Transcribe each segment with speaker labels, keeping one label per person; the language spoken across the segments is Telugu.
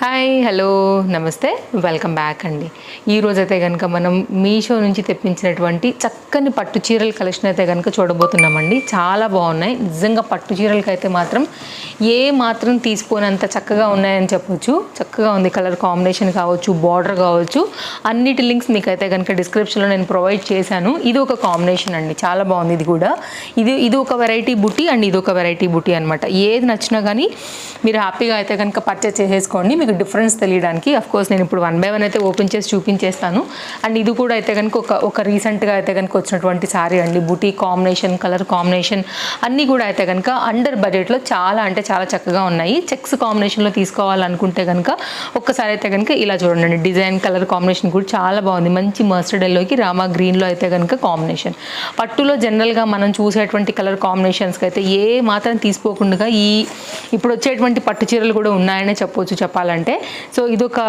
Speaker 1: హాయ్ హలో నమస్తే వెల్కమ్ బ్యాక్ అండి. ఈరోజైతే కనుక మనం మీషో నుంచి తెప్పించినటువంటి చక్కని పట్టు చీరల కలెక్షన్ అయితే కనుక చూడబోతున్నామండి. చాలా బాగున్నాయి. నిజంగా పట్టు చీరలకి అయితే మాత్రం ఏ మాత్రం తీసుకోనంత చక్కగా ఉన్నాయని చెప్పొచ్చు. చక్కగా ఉంది కలర్ కాంబినేషన్ కావచ్చు బార్డర్ కావచ్చు. అన్నిటి లింక్స్ మీకు అయితే కనుక డిస్క్రిప్షన్లో నేను ప్రొవైడ్ చేశాను. ఇది ఒక కాంబినేషన్ అండి. చాలా బాగుంది ఇది కూడా. ఇది ఇది ఒక వెరైటీ బుట్టి అండ్ ఇది ఒక వెరైటీ బుట్టి అనమాట ఏది నచ్చినా కానీ మీరు హ్యాపీగా అయితే కనుక పర్చేస్ చేసేసుకోండి. మీకు డిఫరెన్స్ తెలియడానికి అఫ్ కోర్స్ నేను ఇప్పుడు వన్ బై వన్ అయితే ఓపెన్ చేసి చూపించేస్తాను. అండ్ ఇది కూడా అయితే కనుక ఒక ఒక రీసెంట్గా అయితే కనుక వచ్చినటువంటి సారీ అండి. బుటీ కాంబినేషన్ కలర్ కాంబినేషన్ అన్నీ కూడా అయితే కనుక అండర్ బడ్జెట్లో చాలా అంటే చాలా చక్కగా ఉన్నాయి. చెక్స్ కాంబినేషన్లో తీసుకోవాలనుకుంటే కనుక ఒక్కసారి అయితే కనుక ఇలా చూడండి. డిజైన్ కలర్ కాంబినేషన్ కూడా చాలా బాగుంది. మంచి మస్టర్డ్ ఎల్లోకి రామా గ్రీన్లో అయితే కనుక కాంబినేషన్ పట్టులో జనరల్గా మనం చూసేటువంటి కలర్ కాంబినేషన్స్కి అయితే ఏ మాత్రం తీసుకోకుండా ఈ ఇప్పుడు వచ్చేటువంటి పట్టు చీరలు కూడా ఉన్నాయనే చెప్పవచ్చు చెప్పాలంటే. సో ఇదొక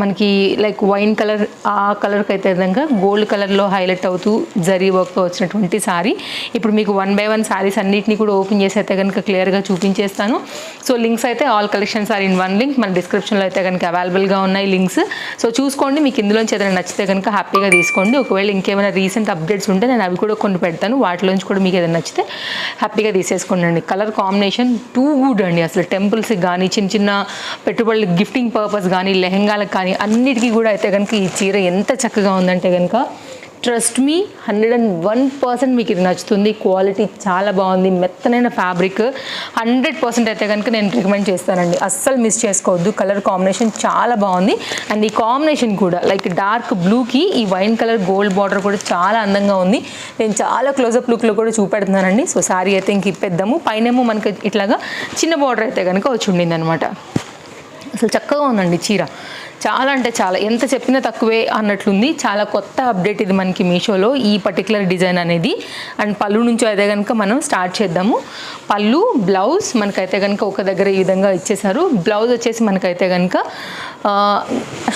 Speaker 1: మనకి లైక్ వైన్ కలర్ ఆ కలర్కి అయితే విధంగా గోల్డ్ కలర్లో హైలైట్ అవుతూ జరీ వర్క్తో వచ్చినటువంటి సారీ ఇప్పుడు మీకు వన్ బై వన్ సారీస్ అన్నిటిని కూడా ఓపెన్ చేసి అయితే కనుక క్లియర్గా చూపించేస్తాను. సో లింక్స్ అయితే all collections are in one link మన డిస్క్రిప్షన్లో అయితే కనుక అవైలబుల్గా ఉన్నాయి లింక్స్ సో చూసుకోండి మీకు ఇందులోంచి ఏదైనా నచ్చితే కనుక హ్యాపీగా తీసుకోండి. ఒకవేళ ఇంకేమైనా రీసెంట్ అప్డేట్స్ ఉంటే నేను అవి కూడా కొన్ని పెడతాను. వాటిలోంచి కూడా మీకు ఏదైనా నచ్చితే హ్యాపీగా తీసేసుకోండి. కలర్ కాంబినేషన్ టూ గుడ్ అండి. అసలు టెంపుల్స్కి కానీ చిన్న చిన్న పెట్టుబడులకు గిఫ్టింగ్ పర్పస్ కానీ లెహంగాలకు కానీ అన్నిటికీ కూడా అయితే కనుక ఈ చీర ఎంత చక్కగా ఉందంటే కనుక trust me hundred and one percent మీకు ఇది నచ్చుతుంది. క్వాలిటీ చాలా బాగుంది. మెత్తనైన ఫ్యాబ్రిక్ హండ్రెడ్ పర్సెంట్ అయితే కనుక నేను రికమెండ్ చేస్తానండి. అస్సలు మిస్ చేసుకోవద్దు. కలర్ కాంబినేషన్ చాలా బాగుంది. అండ్ ఈ కాంబినేషన్ కూడా లైక్ డార్క్ బ్లూకి ఈ వైన్ కలర్ గోల్డ్ బార్డర్ కూడా చాలా అందంగా ఉంది. నేను చాలా క్లోజప్ లుక్లో కూడా చూపెడుతున్నానండి. సో సారీ అయితే ఇంక ఇప్పేద్దాము. పైనేమో మనకి ఇట్లాగా చిన్న బార్డర్ అయితే కనుక వచ్చి ఉండింది అనమాట అసలు చక్కగా ఉందండి చీర. చాలా అంటే చాలా. ఎంత చెప్పినా తక్కువే అన్నట్లుంది. చాలా కొత్త అప్డేట్ ఇది మనకి మీషోలో. ఈ పర్టికులర్ డిజైన్ అనేది. అండ్ పళ్ళు నుంచి అయితే కనుక మనం స్టార్ట్ చేద్దాము. పళ్ళు బ్లౌజ్ మనకైతే కనుక ఒక దగ్గర ఈ విధంగా ఇచ్చేసారు బ్లౌజ్ వచ్చేసి మనకైతే కనుక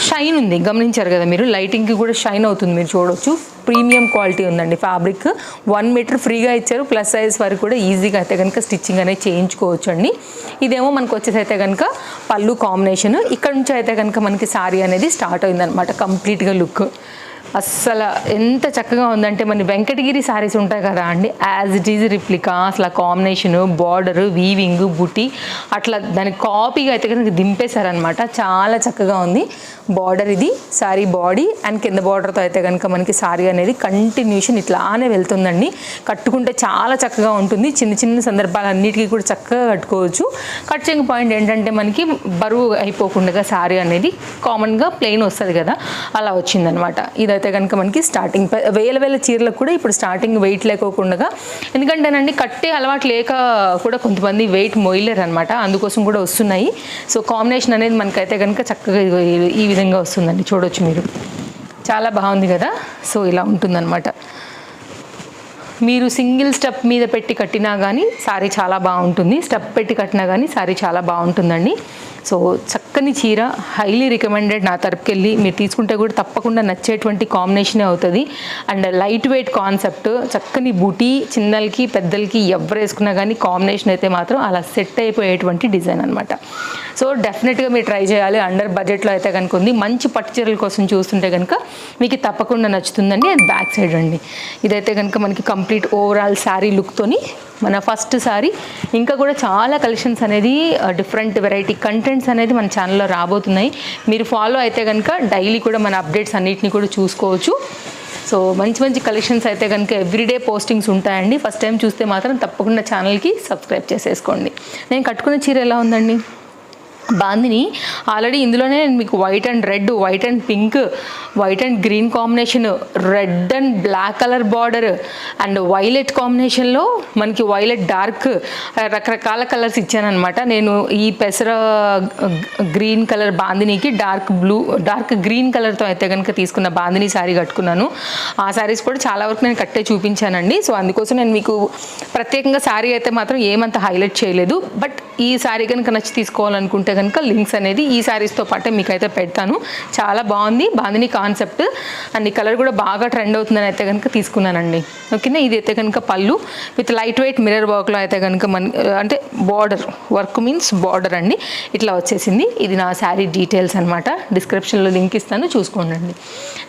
Speaker 1: షైన్ ఉంది. గమనించారు కదా మీరు? లైటింగ్కి కూడా షైన్ అవుతుంది మీరు చూడొచ్చు. ప్రీమియం క్వాలిటీ ఉందండి ఫ్యాబ్రిక్. వన్ మీటర్ ఫ్రీగా ఇచ్చారు. ప్లస్ సైజ్ వరకు కూడా ఈజీగా అయితే కనుక స్టిచ్చింగ్ అనేది చేయించుకోవచ్చు అండి ఇదేమో మనకు వచ్చేసి అయితే కనుక పళ్ళు కాంబినేషన్. ఇక్కడ నుంచి అయితే కనుక మనకి శారీ అనేది స్టార్ట్ అయిందనమాట కంప్లీట్గా లుక్. అస్సలు ఎంత చక్కగా ఉందంటే మన వెంకటగిరి శారీస్ ఉంటాయి కదా అండి యాజ్ ఇట్ ఈజ్ రిప్లికా అసలు కాంబినేషన్ బార్డరు వీవింగ్ బుటీ అట్లా దాని కాపీగా అయితే కనుక దింపేశారనమాట చాలా చక్కగా ఉంది. బార్డర్ ఇది శారీ బాడీ అండ్ కింద బార్డర్తో అయితే కనుక మనకి శారీ అనేది కంటిన్యూషన్ ఇట్లానే వెళ్తుందండి. కట్టుకుంటే చాలా చక్కగా ఉంటుంది. చిన్న చిన్న సందర్భాలన్నిటికీ కూడా చక్కగా కట్టుకోవచ్చు. కట్చింగ్ పాయింట్ ఏంటంటే మనకి బరువు అయిపోకుండా శారీ అనేది కామన్గా ప్లెయిన్ వస్తుంది కదా అలా వచ్చిందనమాట అయితే కనుక మనకి స్టార్టింగ్ వేల వేల చీరలకు కూడా ఇప్పుడు స్టార్టింగ్ వెయిట్ లేకోకుండా ఎందుకంటేనండి కట్టే అలవాటు లేక కూడా కొంతమంది వెయిట్ మొయ్యలేరు అనమాట అందుకోసం కూడా వస్తున్నాయి. సో కాంబినేషన్ అనేది మనకైతే కనుక చక్కగా ఈ- విధంగా వస్తుందండి. చూడొచ్చు మీరు. చాలా బాగుంది కదా? సో ఇలా ఉంటుందన్నమాట. మీరు సింగిల్ స్టెప్ మీద పెట్టి కట్టినా కానీ సారీ చాలా బాగుంటుంది. స్టెప్ పెట్టి కట్టినా కానీ సారీ చాలా బాగుంటుందండి. సో చక్కని చీర హైలీ రికమెండెడ్ నా తరపుకెళ్ళి మీరు తీసుకుంటే కూడా తప్పకుండా నచ్చేటువంటి కాంబినేషనే అవుతుంది. అండ్ లైట్ వెయిట్ కాన్సెప్ట్ చక్కని బూటీ చిన్నలకి పెద్దలకి ఎవరు వేసుకున్నా కానీ కాంబినేషన్ అయితే మాత్రం అలా సెట్ అయిపోయేటువంటి డిజైన్ అనమాట సో డెఫినెట్గా మీరు ట్రై చేయాలి. అండర్ బడ్జెట్లో అయితే కనుక ఉంది. మంచి పట్టు చీరల కోసం చూస్తుంటే కనుక మీకు తప్పకుండా నచ్చుతుందండి. అది బ్యాక్ సైడ్ అండి ఇదైతే కనుక మనకి కంప్లీట్ ఓవరాల్ శారీ లుక్తోని మన ఫస్ట్ సారీ. ఇంకా కూడా చాలా కలెక్షన్స్ అనేది డిఫరెంట్ వెరైటీ కంటెంట్స్ అనేది మన ఛానల్లో రాబోతున్నాయి. మీరు ఫాలో అయితే కనుక డైలీ కూడా మన అప్డేట్స్ అన్నిటిని కూడా చూసుకోవచ్చు. సో మంచి మంచి కలెక్షన్స్ అయితే కనుక ఎవ్రీడే పోస్టింగ్స్ ఉంటాయండి. ఫస్ట్ టైం చూస్తే మాత్రం తప్పకుండా ఛానల్కి సబ్స్క్రైబ్ చేసేసుకోండి. నేను కట్టుకున్న చీర ఎలా ఉందండి? బాందిని. ఆల్రెడీ ఇందులోనే నేను మీకు white and red white and pink white and green combination red and black colour border and violet కాంబినేషన్లో మనకి వైలెట్ డార్క్ రకరకాల కలర్స్ ఇచ్చానమాట నేను ఈ పెసర గ్రీన్ కలర్ బాందినికి డార్క్ బ్లూ డార్క్ గ్రీన్ కలర్తో అయితే కనుక తీసుకున్న బాందిని శారీ కట్టుకున్నాను. ఆ శారీస్ కూడా చాలా వరకు నేను కట్టే చూపించానండి. సో అందుకోసం నేను మీకు ప్రత్యేకంగా శారీ అయితే మాత్రం ఏమంత హైలైట్ చేయలేదు. బట్ ఈ శారీ కనుక నచ్చి తీసుకోవాలనుకుంటే కనుక లింక్స్ అనేది ఈ శారీస్తో పాటే మీకు అయితే పెడతాను. చాలా బాగుంది. బాందిని కాన్సెప్ట్ అండ్ ఈ కలర్ కూడా బాగా ట్రెండ్ అవుతుందని అయితే కనుక తీసుకున్నానండి. ఓకేనా? ఇది అయితే కనుక పళ్ళు. విత్ లైట్ వెయిట్ మిరర్ వర్క్లో అయితే కనుక మన అంటే బార్డర్ వర్క్ మీన్స్ బార్డర్ అండి. ఇట్లా వచ్చేసింది. ఇది నా శారీ డీటెయిల్స్ అనమాట డిస్క్రిప్షన్లో లింక్ ఇస్తాను. చూసుకోండి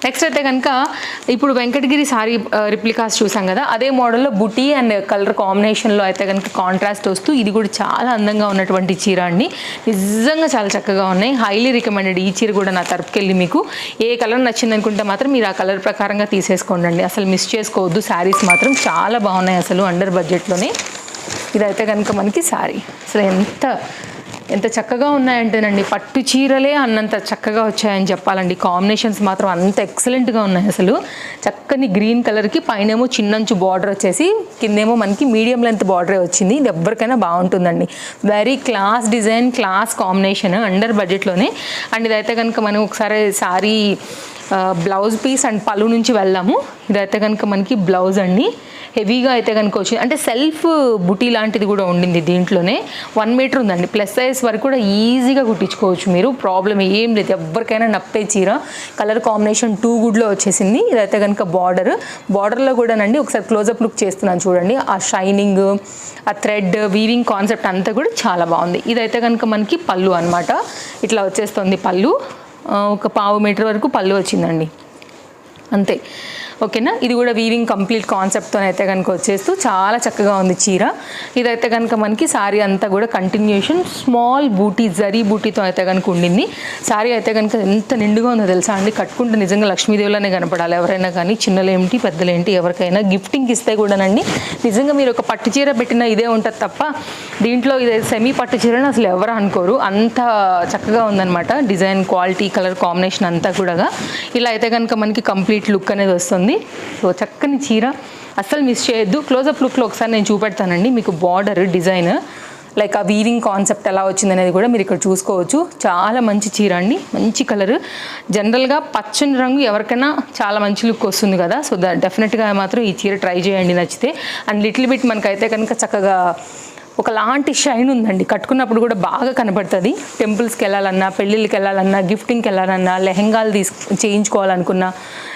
Speaker 1: నెక్స్ట్ అయితే కనుక ఇప్పుడు వెంకటగిరి సారీ రిప్లికాస్ చూసాం కదా. అదే మోడల్లో బుటీ అండ్ కలర్ కాంబినేషన్లో అయితే కనుక కాంట్రాస్ట్ వస్తూ ఇది కూడా చాలా అందంగా ఉన్నటువంటి చీర అండి. నిజంగా చాలా చక్కగా ఉన్నాయి. హైలీ రికమెండెడ్ ఈ చీర కూడా నా తరపుకెళ్ళి మీకు. ఏ కలర్ నచ్చింది అనుకుంటే మాత్రం మీరు ఆ కలర్ ప్రకారంగా తీసేసుకోండి అసలు మిస్ చేసుకోవద్దు. శారీస్ మాత్రం చాలా బాగున్నాయి అసలు అండర్ బడ్జెట్లోనే ఇదైతే కనుక మనకి శారీ అసలు ఎంత ఎంత చక్కగా ఉన్నాయంటేనండి. పట్టు చీరలే అన్నంత చక్కగా వచ్చాయని చెప్పాలండి. కాంబినేషన్స్ మాత్రం అంత ఎక్సలెంట్గా ఉన్నాయి అసలు. చక్కని గ్రీన్ కలర్కి పైనేమో చిన్నంచు బార్డర్ వచ్చేసి కిందేమో మనకి మీడియం లెంత్ బార్డరే వచ్చింది. ఇది ఎవరికైనా బాగుంటుందండి. Very class design class combination under బడ్జెట్లోనే. అండ్ ఇదైతే కనుక మనం ఒకసారి సారీ బ్లౌజ్ పీస్ అండ్ పళ్ళు నుంచి వెళ్దాము ఇదైతే కనుక మనకి బ్లౌజ్ అండి. హెవీగా అయితే కనుక వచ్చింది అంటే సెల్ఫ్ బుటీ లాంటిది కూడా ఉండింది దీంట్లోనే. వన్ మీటర్ ఉందండి. ప్లస్ సైజ్ వరకు కూడా ఈజీగా కుట్టించుకోవచ్చు మీరు. ప్రాబ్లం ఏం లేదు. ఎవరికైనా నప్పే చీర. కలర్ కాంబినేషన్ టూ గుడ్లో వచ్చేసింది. ఇదైతే కనుక బార్డర్ బార్డర్లో కూడానండి ఒకసారి క్లోజప్ లుక్ చేస్తున్నాను చూడండి. ఆ షైనింగ్ ఆ థ్రెడ్ వీవింగ్ కాన్సెప్ట్ అంతా కూడా చాలా బాగుంది. ఇదైతే కనుక మనకి పళ్ళు అనమాట ఇట్లా వచ్చేస్తుంది పళ్ళు. ఒక పావు మీటర్ వరకు పళ్ళు వచ్చిందండి. అంతే. ఓకేనా? ఇది కూడా వీవింగ్ కంప్లీట్ కాన్సెప్ట్తో అయితే కనుక వచ్చేస్తూ చాలా చక్కగా ఉంది చీర. ఇదైతే కనుక మనకి శారీ అంతా కూడా కంటిన్యూషన్ స్మాల్ బూటీ జరీ బూటీతో అయితే కనుక ఉండింది. సారీ అయితే కనుక ఎంత నిండుగా ఉందో తెలుసా అండి? కట్టుకుంటే నిజంగా లక్ష్మీదేవిలోనే కనపడాలి. ఎవరైనా కానీ చిన్నలేంటి పెద్దలేంటి ఎవరికైనా గిఫ్టింగ్ ఇస్తే కూడానండి. నిజంగా మీరు ఒక పట్టు చీర పెట్టినా ఇదే ఉంటుంది తప్ప దీంట్లో ఇదే సెమీ పట్టు చీరని అసలు ఎవరు అనుకోరు. అంత చక్కగా ఉందన్నమాట. డిజైన్ క్వాలిటీ కలర్ కాంబినేషన్ అంతా కూడా ఇలా అయితే కనుక మనకి కంప్లీట్ లుక్ అనేది వస్తుంది. సో చక్కని చీర. అస్సలు మిస్ చేయొద్దు. క్లోజప్ లుక్లో ఒకసారి నేను చూపెడతానండి. మీకు బార్డర్ డిజైన్ లైక్ ఆ వీవింగ్ కాన్సెప్ట్ ఎలా వచ్చిందనేది కూడా మీరు ఇక్కడ చూసుకోవచ్చు. చాలా మంచి చీర అండి. మంచి కలర్ జనరల్గా పచ్చని రంగు ఎవరికైనా చాలా మంచి లుక్ వస్తుంది కదా. సో దా డెఫినెట్గా మాత్రం ఈ చీర ట్రై చేయండి నచ్చితే. అండ్ లిటిల్ బిట్ మనకైతే కనుక చక్కగా ఒకలాంటి షైన్ ఉందండి. కట్టుకున్నప్పుడు కూడా బాగా కనబడుతుంది. టెంపుల్స్కి వెళ్ళాలన్నా పెళ్ళిళ్ళకి వెళ్ళాలన్నా గిఫ్టింగ్కి వెళ్ళాలన్నా లెహెంగాలు తీసు చేయించుకోవాలనుకున్నా.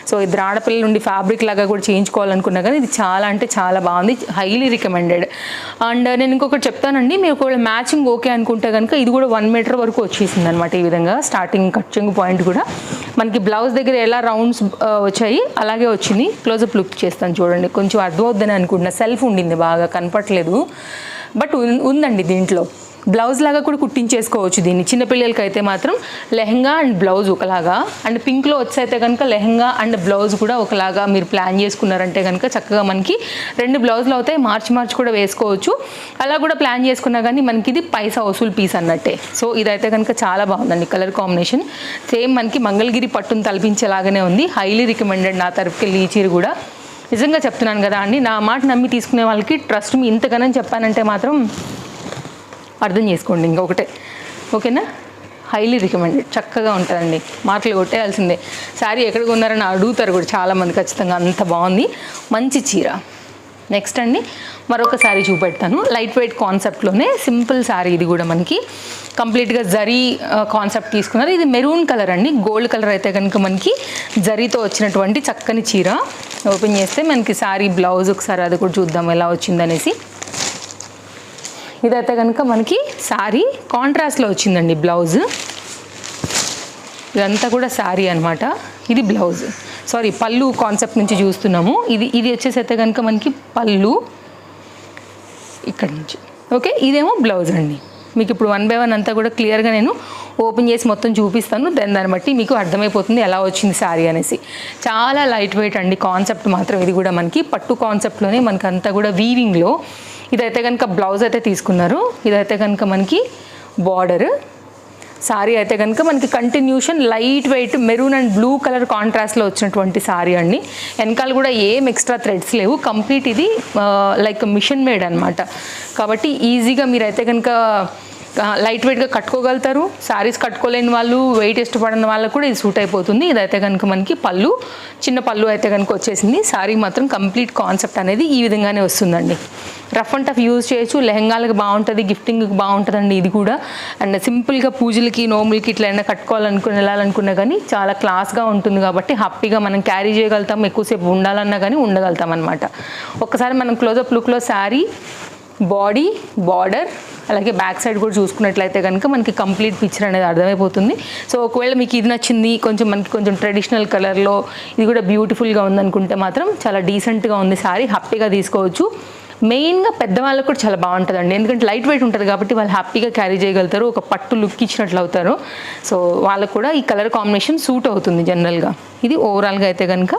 Speaker 1: సో ఇద్దరు ఆడపిల్లల నుండి ఫ్యాబ్రిక్ లాగా కూడా చేయించుకోవాలనుకున్నా కానీ ఇది చాలా అంటే చాలా బాగుంది. Highly recommended. అండ్ నేను ఇంకొకటి చెప్తానండి. మీరు ఒకవేళ మ్యాచింగ్ ఓకే అనుకుంటే కనుక ఇది కూడా వన్ మీటర్ వరకు వచ్చేసింది అనమాట ఈ విధంగా. స్టార్టింగ్ కట్చింగ్ పాయింట్ కూడా. మనకి బ్లౌజ్ దగ్గర ఎలా రౌండ్స్ వచ్చాయి అలాగే వచ్చింది. క్లోజప్ లుక్ చేస్తాను చూడండి. కొంచెం అర్థమవుద్దని అనుకుంటున్నా. సెల్ఫ్ ఉండింది బాగా. కనపట్లేదు బట్ ఉన్- ఉందండి దీంట్లో. బ్లౌజ్ లాగా కూడా కుట్టించేసుకోవచ్చు దీన్ని. చిన్నపిల్లలకి అయితే మాత్రం లెహంగా అండ్ బ్లౌజ్ ఒకలాగా. అండ్ పింక్లో వచ్చైతే కనుక లెహంగా అండ్ బ్లౌజ్ కూడా ఒకలాగా మీరు ప్లాన్ చేసుకున్నారంటే కనుక చక్కగా మనకి రెండు బ్లౌజులు అవుతాయి. మార్చి మార్చి కూడా వేసుకోవచ్చు. అలా కూడా ప్లాన్ చేసుకున్నా కానీ మనకి ఇది పైసా వసూలు పీస్ అన్నట్టే. సో ఇదైతే కనుక చాలా బాగుందండి కలర్ కాంబినేషన్. సేమ్ మనకి మంగళగిరి పట్టును తలపించేలాగానే ఉంది. హైలీ రికమెండెడ్ నా తరపుకి ఈ చీర కూడా. నిజంగా చెప్తున్నాను కదా అండి. నా మాట నమ్మి తీసుకునే వాళ్ళకి ట్రస్ట్ మీ ఇంతగానని చెప్పానంటే మాత్రం అర్థం చేసుకోండి ఇంకొకటే. ఓకేనా? హైలీ రికమెండెడ్ చక్కగా ఉంటుందండి. మార్కులు కొట్టేయాల్సిందే. శారీ ఎక్కడ కొన్నారని అడుగుతారు కూడా చాలామంది ఖచ్చితంగా. అంత బాగుంది. మంచి చీర. నెక్స్ట్ అండి మరొక శారీ చూపెడతాను. లైట్ వెయిట్ కాన్సెప్ట్లోనే సింపుల్ శారీ ఇది కూడా మనకి. కంప్లీట్గా జరీ కాన్సెప్ట్ తీసుకున్నారు. ఇది మెరూన్ కలర్ అండి. గోల్డ్ కలర్ అయితే కనుక మనకి జరీతో వచ్చినటువంటి చక్కని చీర. ఓపెన్ చేస్తే మనకి శారీ బ్లౌజ్ ఒకసారి అది కూడా చూద్దాం ఎలా వచ్చిందనేసి. ఇదైతే కనుక మనకి శారీ కాంట్రాస్ట్లో వచ్చిందండి బ్లౌజ్ ఇదంతా కూడా శారీ అనమాట ఇది బ్లౌజ్ సారీ పళ్ళు కాన్సెప్ట్ నుంచి చూస్తున్నాము. ఇది ఇది వచ్చేసి అయితే కనుక మనకి పళ్ళు ఇక్కడ నుంచి. ఓకే ఇదేమో బ్లౌజ్ అండి. మీకు ఇప్పుడు వన్ బై వన్ అంతా కూడా క్లియర్గా నేను ఓపెన్ చేసి మొత్తం చూపిస్తాను. దాని దాన్ని బట్టి మీకు అర్థమైపోతుంది ఎలా వచ్చింది శారీ అనేసి. చాలా లైట్ వెయిట్ అండి కాన్సెప్ట్ మాత్రం. ఇది కూడా మనకి పట్టు కాన్సెప్ట్లోనే మనకి అంతా కూడా వీవింగ్లో ఇదైతే కనుక బ్లౌజ్ అయితే తీసుకున్నారు. ఇదైతే కనుక మనకి బార్డర్ సారీ అయితే కనుక మనకి continuation light weight maroon and blue colour కాంట్రాస్ట్లో వచ్చినటువంటి సారీ అండి. వెనకాల కూడా ఏం ఎక్స్ట్రా థ్రెడ్స్ లేవు. కంప్లీట్ ఇది లైక్ మిషన్ మేడ్ అనమాట కాబట్టి ఈజీగా మీరైతే కనుక లైట్ వెయిట్గా కట్టుకోగలుగుతారు. శారీస్ కట్టుకోలేని వాళ్ళు వెయిట్ ఇష్టపడిన వాళ్ళకు కూడా ఇది సూట్ అయిపోతుంది. ఇదైతే కనుక మనకి పళ్ళు చిన్న పళ్ళు అయితే కనుక వచ్చేసింది. శారీ మాత్రం కంప్లీట్ కాన్సెప్ట్ అనేది ఈ విధంగానే వస్తుందండి. రఫ్ అండ్ టఫ్ యూజ్ చేయొచ్చు. లెహంగాలకు బాగుంటుంది గిఫ్టింగ్కి బాగుంటుందండి ఇది కూడా. అండ్ సింపుల్గా పూజలకి నోములకి ఇట్లా అయినా కట్టుకోవాలనుకుని వెళ్ళాలనుకున్నా కానీ చాలా క్లాస్గా ఉంటుంది కాబట్టి హ్యాపీగా మనం క్యారీ చేయగలుగుతాం. ఎక్కువసేపు ఉండాలన్నా కానీ ఉండగలుగుతాం అనమాట ఒక్కసారి మనం క్లోజప్ లుక్లో శారీ బాడీ బార్డర్ అలాగే బ్యాక్ సైడ్ కూడా చూసుకున్నట్లయితే కనుక మనకి కంప్లీట్ పిక్చర్ అనేది అర్థమైపోతుంది. సో ఒకవేళ మీకు ఇది నచ్చింది కొంచెం మనకి కొంచెం ట్రెడిషనల్ కలర్లో ఇది కూడా బ్యూటిఫుల్గా ఉందనుకుంటే మాత్రం చాలా డీసెంట్గా ఉంది శారీ హ్యాపీగా తీసుకోవచ్చు. మెయిన్గా పెద్దవాళ్ళకు కూడా చాలా బాగుంటుందండి. ఎందుకంటే లైట్ వెయిట్ ఉంటుంది కాబట్టి వాళ్ళు హ్యాపీగా క్యారీ చేయగలుగుతారు ఒక పట్టు లుక్ ఇచ్చినట్లు అవుతారు. సో వాళ్ళకు కూడా ఈ కలర్ కాంబినేషన్ సూట్ అవుతుంది జనరల్గా. ఇది ఓవరాల్గా అయితే కనుక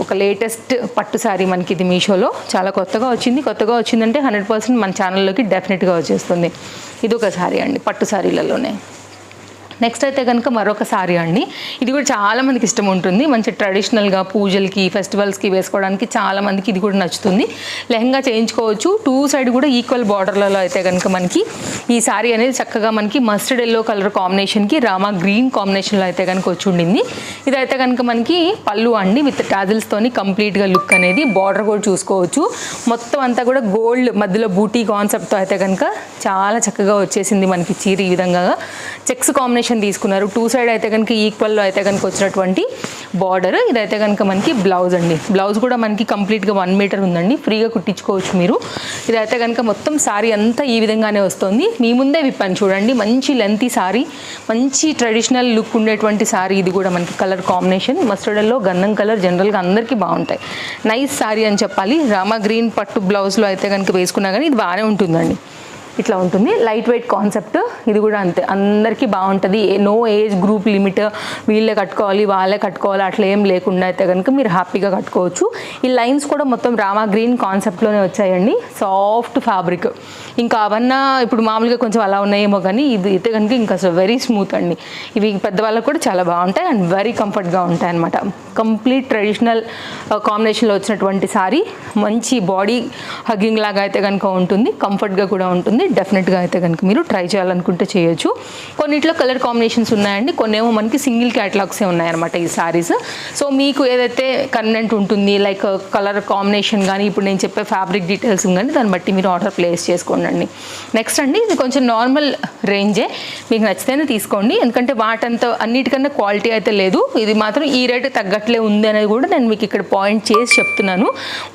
Speaker 1: ఒక లేటెస్ట్ పట్టు శారీ మనకి ఇది మీషోలో. చాలా కొత్తగా వచ్చింది. కొత్తగా వచ్చిందంటే హండ్రెడ్ పర్సెంట్ మన ఛానల్లోకి డెఫినెట్గా వచ్చేస్తుంది. ఇది ఒక శారీ అండి పట్టు శారీలలోనే నెక్స్ట్ అయితే కనుక మరొక సారీ అండి. ఇది కూడా చాలామందికి ఇష్టం ఉంటుంది. మంచి ట్రెడిషనల్గా పూజలకి ఫెస్టివల్స్కి వేసుకోవడానికి చాలామందికి ఇది కూడా నచ్చుతుంది. లెహంగా చేయించుకోవచ్చు. టూ సైడ్ కూడా ఈక్వల్ బార్డర్లలో అయితే కనుక మనకి ఈ సారీ అనేది చక్కగా మనకి మస్టర్డ్ ఎల్లో కలర్ కాంబినేషన్కి రామా గ్రీన్ కాంబినేషన్లో అయితే కనుక వచ్చి ఉండింది. ఇదైతే కనుక మనకి పళ్ళు అండి. విత్ టాజిల్స్తోని కంప్లీట్గా లుక్ అనేది బార్డర్ కూడా చూసుకోవచ్చు. మొత్తం అంతా కూడా గోల్డ్ మధ్యలో బూటీ కాన్సెప్ట్తో అయితే కనుక చాలా చక్కగా వచ్చేసింది మనకి చీర ఈ విధంగా. చెక్స్ కాంబినేషన్ తీసుకున్నారు. టూ సైడ్ అయితే కనుక ఈక్వల్లో అయితే కనుక వచ్చినటువంటి బార్డర్ ఇదైతే కనుక మనకి బ్లౌజ్ అండి. బ్లౌజ్ కూడా మనకి కంప్లీట్గా వన్ మీటర్ ఉందండి. ఫ్రీగా కుట్టించుకోవచ్చు మీరు. ఇదైతే కనుక మొత్తం సారీ అంతా ఈ విధంగానే వస్తుంది. మీ ముందే విప్పాను చూడండి. మంచి లెంతీ సారీ మంచి ట్రెడిషనల్ లుక్ ఉండేటువంటి సారీ ఇది కూడా మనకి కలర్ కాంబినేషన్ మస్టర్డ్లో గంధం కలర్ జనరల్గా అందరికీ బాగుంటాయి. నైస్ సారీ అని చెప్పాలి. రామా గ్రీన్ పట్టు బ్లౌజ్లో అయితే కనుక వేసుకున్నా కానీ ఇది బాగానే ఉంటుందండి. ఇట్లా ఉంటుంది. లైట్ వెయిట్ కాన్సెప్ట్ ఇది కూడా అంతే. అందరికీ బాగుంటుంది. నో ఏజ్ గ్రూప్ లిమిట్ వీళ్ళే కట్టుకోవాలి వాళ్ళే కట్టుకోవాలి అట్లా ఏం లేకుండా అయితే కనుక మీరు హ్యాపీగా కట్టుకోవచ్చు. ఈ లైన్స్ కూడా మొత్తం రామా గ్రీన్ కాన్సెప్ట్లోనే వచ్చాయండి. సాఫ్ట్ ఫ్యాబ్రిక్ ఇంకా అవన్నా ఇప్పుడు మామూలుగా కొంచెం అలా ఉన్నాయేమో కానీ ఇది అయితే కనుక ఇంకా వెరీ స్మూత్ అండి. ఇవి పెద్దవాళ్ళకు కూడా చాలా బాగుంటాయి అండ్ వెరీ కంఫర్ట్గా ఉంటాయి అనమాట కంప్లీట్ ట్రెడిషనల్ కాంబినేషన్లో వచ్చినటువంటి సారీ మంచి బాడీ హగ్గింగ్ లాగా అయితే కనుక ఉంటుంది. కంఫర్ట్గా కూడా ఉంటుంది. డెఫినెట్గా అయితే కనుక మీరు ట్రై చేయాలనుకుంటే చేయొచ్చు. కొన్నిట్లో కలర్ కాంబినేషన్స్ ఉన్నాయండి. కొన్ని ఏమో మనకి సింగిల్ క్యాటలాగ్సే ఉన్నాయన్నమాట ఈ సారీస్ సో మీకు ఏదైతే కన్వెంట్ ఉంటుంది లైక్ కలర్ కాంబినేషన్ కానీ ఇప్పుడు నేను చెప్పే ఫ్యాబ్రిక్ డీటెయిల్స్ కానీ దాన్ని బట్టి మీరు ఆర్డర్ ప్లేస్ చేసుకోండి నెక్స్ట్ అండి ఇది కొంచెం నార్మల్ రేంజే మీకు నచ్చితేనే తీసుకోండి. ఎందుకంటే వాటంత అన్నిటికన్నా క్వాలిటీ అయితే లేదు. ఇది మాత్రం ఈ రేటు తగ్గట్లే ఉంది అనేది కూడా నేను మీకు ఇక్కడ పాయింట్ చేసి చెప్తున్నాను.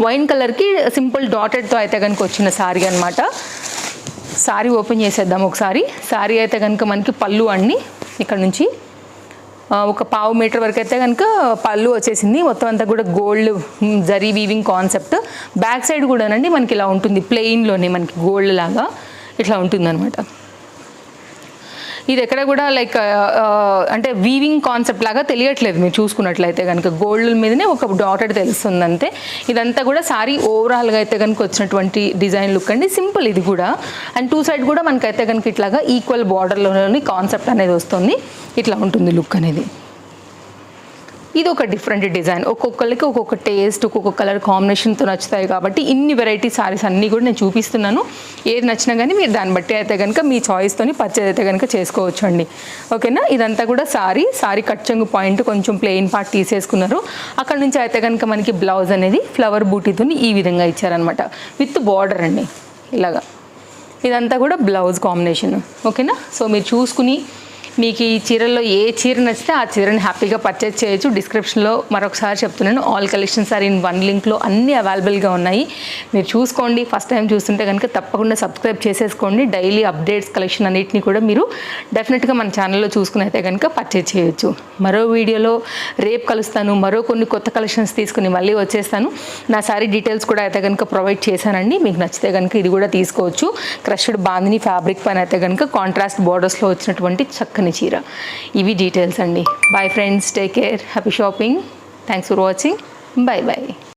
Speaker 1: వైన్ కలర్కి సింపుల్ డాటెడ్తో అయితే కనుక వచ్చిన సారీ అనమాట సారీ ఓపెన్ చేసేద్దాం ఒకసారి. సారీ అయితే కనుక మనకి పళ్ళు అండి ఇక్కడ నుంచి. ఒక పావు మీటర్ వరకు అయితే కనుక పళ్ళు వచ్చేసింది. మొత్తం అంతా కూడా gold zari weaving concept back side కూడానండి మనకి ఇలా ఉంటుంది. ప్లెయిన్లోనే మనకి గోల్డ్ లాగా ఇట్లా ఉంటుందన్నమాట. ఇది ఎక్కడ కూడా లైక్ uh, uh, అంటే వీవింగ్ కాన్సెప్ట్ లాగా తెలియట్లేదు మీరు చూసుకున్నట్లయితే కనుక. గోల్డ్ మీదనే ఒక డాటెడ్ తెలుస్తుంది అంతే ఇదంతా కూడా సారీ ఓవరాల్గా అయితే కనుక వచ్చినటువంటి డిజైన్ లుక్ అండి. సింపుల్ ఇది కూడా. అండ్ టూ సైడ్ కూడా మనకైతే కనుక ఇట్లాగా ఈక్వల్ బార్డర్లోని కాన్సెప్ట్ అనేది వస్తుంది. ఇట్లా ఉంటుంది లుక్ అనేది. ఇది ఒక డిఫరెంట్ డిజైన్ ఒక్కొక్కరికి ఒక్కొక్క టేస్ట్ ఒక్కొక్క కలర్ కాంబినేషన్తో నచ్చుతాయి కాబట్టి ఇన్ని వెరైటీ సారీస్ అన్నీ కూడా నేను చూపిస్తున్నాను. ఏది నచ్చినా కానీ మీరు దాన్ని బట్టి అయితే కనుక మీ చాయిస్తోని పర్చేజ్ అయితే కనుక చేసుకోవచ్చు అండి. ఓకేనా ఇదంతా కూడా సారీ సారీ కట్ పాయింట్ కొంచెం ప్లెయిన్ పార్ట్ తీసేసుకున్నారు. అక్కడ నుంచి అయితే కనుక మనకి బ్లౌజ్ అనేది ఫ్లవర్ బూటీతో ఈ విధంగా ఇచ్చారనమాట విత్ బార్డర్ అండి. ఇలాగా. ఇదంతా కూడా బ్లౌజ్ కాంబినేషన్ ఓకేనా సో మీరు చూసుకుని మీకు ఈ చీరల్లో ఏ చీర నచ్చితే ఆ చీరని హ్యాపీగా పర్చేజ్ చేయొచ్చు. డిస్క్రిప్షన్లో మరొకసారి చెప్తున్నాను. All collections are in one లింక్లో అన్నీ అవైలబుల్గా ఉన్నాయి. మీరు చూసుకోండి. ఫస్ట్ టైం చూస్తుంటే కనుక తప్పకుండా సబ్స్క్రైబ్ చేసేసుకోండి. డైలీ అప్డేట్స్ కలెక్షన్ అన్నిటిని కూడా మీరు డెఫినెట్గా మన ఛానల్లో చూసుకుని అయితే కనుక పర్చేజ్ చేయొచ్చు. మరో వీడియోలో రేపు కలుస్తాను. మరో కొన్ని కొత్త కలెక్షన్స్ తీసుకుని మళ్ళీ వచ్చేస్తాను. నా సారీ డీటెయిల్స్ కూడా అయితే కనుక ప్రొవైడ్ చేశానండి. మీకు నచ్చితే కనుక ఇది కూడా తీసుకోవచ్చు. క్రష్డ్ బాందిని ఫ్యాబ్రిక్ పైన అయితే కనుక కాంట్రాస్ట్ బార్డర్స్లో వచ్చినటువంటి చక్కని చీర. ఇవి డీటెయిల్స్ అండి. Bye friends take care happy shopping thanks for watching bye bye